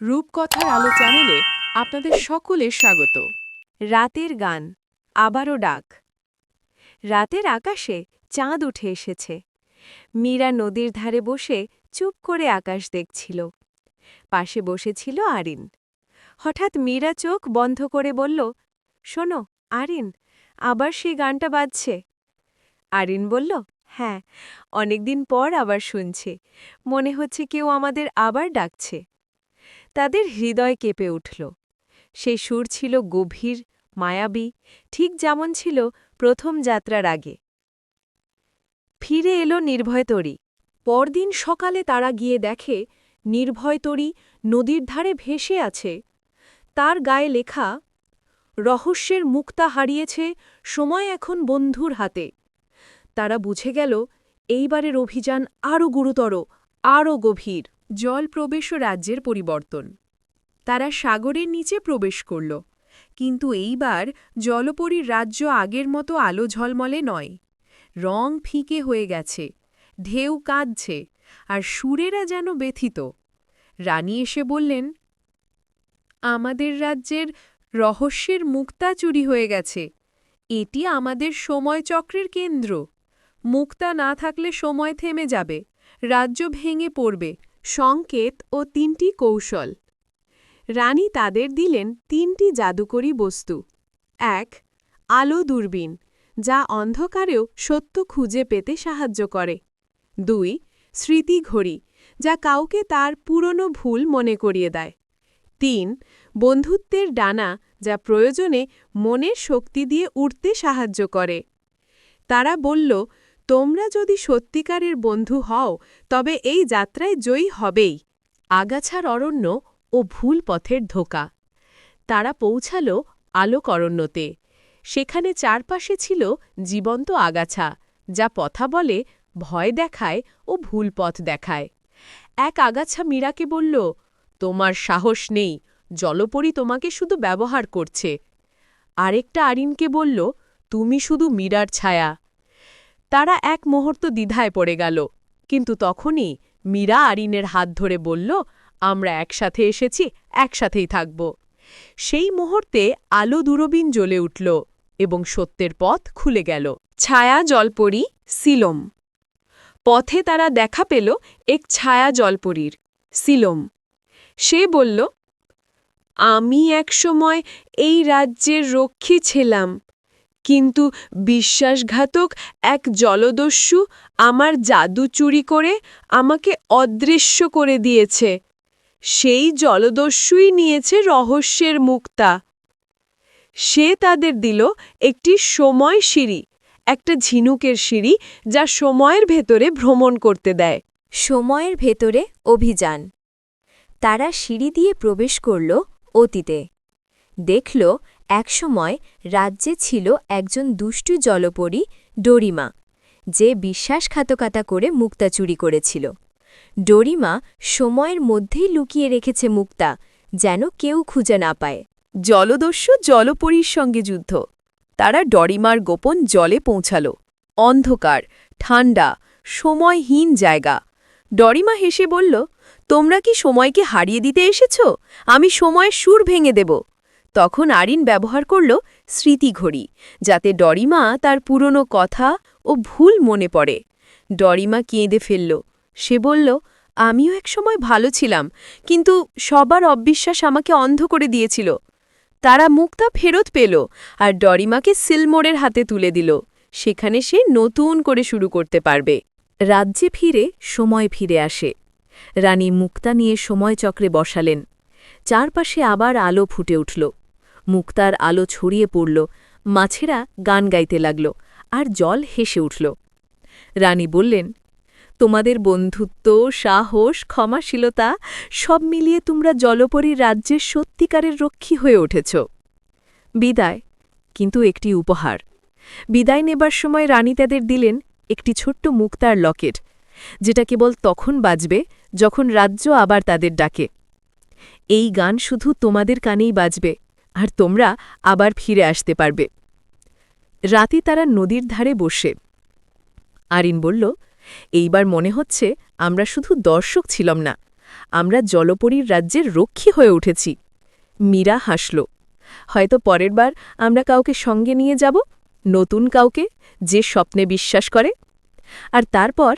রূপকথার আলো চ্যানেলে আপনাদের সকলের স্বাগত। রাতের গান, আবারও ডাক। রাতের আকাশে চাঁদ উঠে এসেছে। মীরা নদীর ধারে বসে চুপ করে আকাশ দেখছিল। পাশে বসেছিল আরিন। হঠাৎ মীরা চোখ বন্ধ করে বলল, শোনো, আরিন, আবার সেই গানটা বাজছে। আরিন বলল হ্যাঁ অনেকদিন পর আবার শুনছে। মনে হচ্ছে কেউ আমাদের আবার ডাকছে। তাদের হৃদয় কেঁপে উঠল। সেই সুর ছিল গভীর, মায়াবী, ঠিক যেমন ছিল প্রথম যাত্রার আগে। ফিরে এলো নির্ভয়তরী পরদিন সকালে তারা গিয়ে দেখে নির্ভয়তরী নদীর ধারে ভেসে আছে। তার গায়ে লেখা, রহস্যের মুক্তা হারিয়েছে সময় এখন বন্ধুর হাতে। তারা বুঝে গেল, এইবারের অভিযান আরও গুরুতর, আরও গভীর। জল প্রবেশ ও রাজ্যের পরিবর্তন। তারা সাগরের নিচে প্রবেশ করল, কিন্তু এইবার জলপরীর রাজ্য আগের মতো আলো ঝলমলে নয়। রং ফিকে হয়ে গেছে, ঢেউ কাঁদছে, আর সুরেরা যেন ব্যথিত। রানী এসে বললেন, আমাদের রাজ্যের রহস্যের মুক্তা চুরি হয়ে গেছে। এটি আমাদের সময়চক্রের কেন্দ্র। মুক্তা না থাকলে সময় থেমে যাবে, রাজ্য ভেঙে পড়বে সংকেত ও তিনটি কৌশল। রানী তাদের দিলেন তিনটি জাদুকরী বস্তু। এক, আলো দূরবীন, যা অন্ধকারেও সত্য খুঁজে পেতে সাহায্য করে। দুই, স্মৃতি ঘড়ি, যা কাউকে তার পুরনো ভুল মনে করিয়ে দেয়। তিন, বন্ধুত্বের ডানা, যা প্রয়োজনে মনের শক্তি দিয়ে উঠতে সাহায্য করে। তারা বলল তোমরা যদি সত্যিকারের বন্ধু হও, তবে এই যাত্রায় জয়ী হবেই। আগাছার অরণ্য ও ভুল পথের ধোকা। তারা পৌঁছাল আলোকরণ্যতে সেখানে চারপাশে ছিল জীবন্ত আগাছা, যা পথা বলে ভয় দেখায় ও ভুল পথ দেখায়। এক আগাছা মীরাকে বলল, তোমার সাহস নেই, জলপরি তোমাকে শুধু ব্যবহার করছে। আরেকটা আরিনকে বলল, তুমি শুধু মীরার ছায়া। তারা এক মুহূর্ত দ্বিধায় পড়ে গেল। কিন্তু তখনই মীরা আরিনের হাত ধরে বলল, আমরা একসাথে এসেছি, একসাথেই থাকব। সেই মুহূর্তে আলো দূরবীন জ্বলে উঠল এবং সত্যের পথ খুলে গেল। ছায়া জলপরি, সিলম। পথে তারা দেখা পেল এক ছায়া জলপরীর, সিলম। সে বলল, আমি একসময় এই রাজ্যের রক্ষী ছিলাম। কিন্তু বিশ্বাসঘাতক এক জলদস্যু আমার জাদু চুরি করে আমাকে অদৃশ্য করে দিয়েছে। সেই জলদস্যুই নিয়েছে রহস্যের মুক্তা। সে তাদের দিল একটি সময় সিঁড়ি, একটা ঝিনুকের সিঁড়ি যা সময়ের ভেতরে ভ্রমণ করতে দেয়। সময়ের ভেতরে অভিযান। তারা সিঁড়ি দিয়ে প্রবেশ করল অতীতে। দেখল একসময় রাজ্যে ছিল একজন দুষ্টু জলপরী ডোরিমা, যে বিশ্বাসঘাতকতা করে মুক্তা চুরি করেছিল। ডোরিমা সময়ের মধ্যেই লুকিয়ে রেখেছে মুক্তা, যেন কেউ খুঁজে না পায়। জলদস্যু জলপরীর সঙ্গে যুদ্ধ। তারা ডরিমার গোপন জলে পৌঁছাল। অন্ধকার ঠান্ডা সময়হীন জায়গা। ডরিমা হেসে বলল, তোমরা কি সময়কে হারিয়ে দিতে এসেছ? আমি সময়ের সুর ভেঙে দেব। তখন আরিন ব্যবহার করল স্মৃতিঘড়ি, যাতে ডরিমা তার পুরনো কথা ও ভুল মনে পড়ে। ডরিমা কেঁদে ফেলল। সে বলল, আমিও একসময় ভালো ছিলাম, কিন্তু সবার অবিশ্বাস আমাকে অন্ধ করে দিয়েছিল। তারা মুক্তা ফেরত পেল আর ডরিমাকে সিলমোড়ের হাতে তুলে দিল। সেখানে সে নতুন করে শুরু করতে পারবে। রাজ্যে ফিরে সময় ফিরে আসে। রানী মুক্তা নিয়ে সময়চক্রে বসালেন। চারপাশে আবার আলো ফুটে উঠল। মুক্তার আলো ছড়িয়ে পড়ল। মাছেরা গান গাইতে লাগল আর জল হেসে উঠল। রানী বললেন, তোমাদের বন্ধুত্ব, সাহস, ক্ষমাশীলতা সব মিলিয়ে তোমরা জলপরী রাজ্যের সত্যিকারের রক্ষী হয়ে উঠেছ। বিদায়। কিন্তু একটি উপহার। বিদায় নেবার সময় রানী তাদের দিলেন একটি ছোট্ট মুক্তার লকেট, যেটা কেবল তখন বাজবে যখন রাজ্য আবার তাদের ডাকে। এই গান শুধু তোমাদের কানেই বাজবে আর তোমরা আবার ফিরে আসতে পারবে। রাতে তারা নদীর ধারে বসে। আরিন বলল, এইবার মনে হচ্ছে আমরা শুধু দর্শক ছিলাম না, আমরা জলপরীর রাজ্যের রক্ষী হয়ে উঠেছি। মীরা হাসল, হয়তো পরের বার আমরা কাউকে সঙ্গে নিয়ে যাব, নতুন কাউকে যে স্বপ্নে বিশ্বাস করে। আর তারপর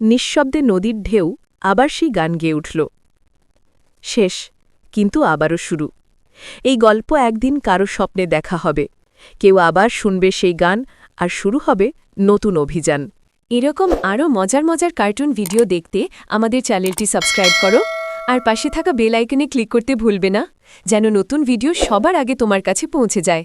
নিঃশব্দে নদীর ঢেউ আবার সেই গান গেয়ে উঠল। শেষ, কিন্তু আবারও শুরু। এই গল্প একদিন কারও স্বপ্নে দেখা হবে। কেউ আবার শুনবে সেই গান, আর শুরু হবে নতুন অভিযান। এরকম আরও মজার মজার কার্টুন ভিডিও দেখতে আমাদের চ্যানেলটি সাবস্ক্রাইব করো, আর পাশে থাকা বেল আইকনে ক্লিক করতে ভুলবে না, যেন নতুন ভিডিও সবার আগে তোমার কাছে পৌঁছে যায়।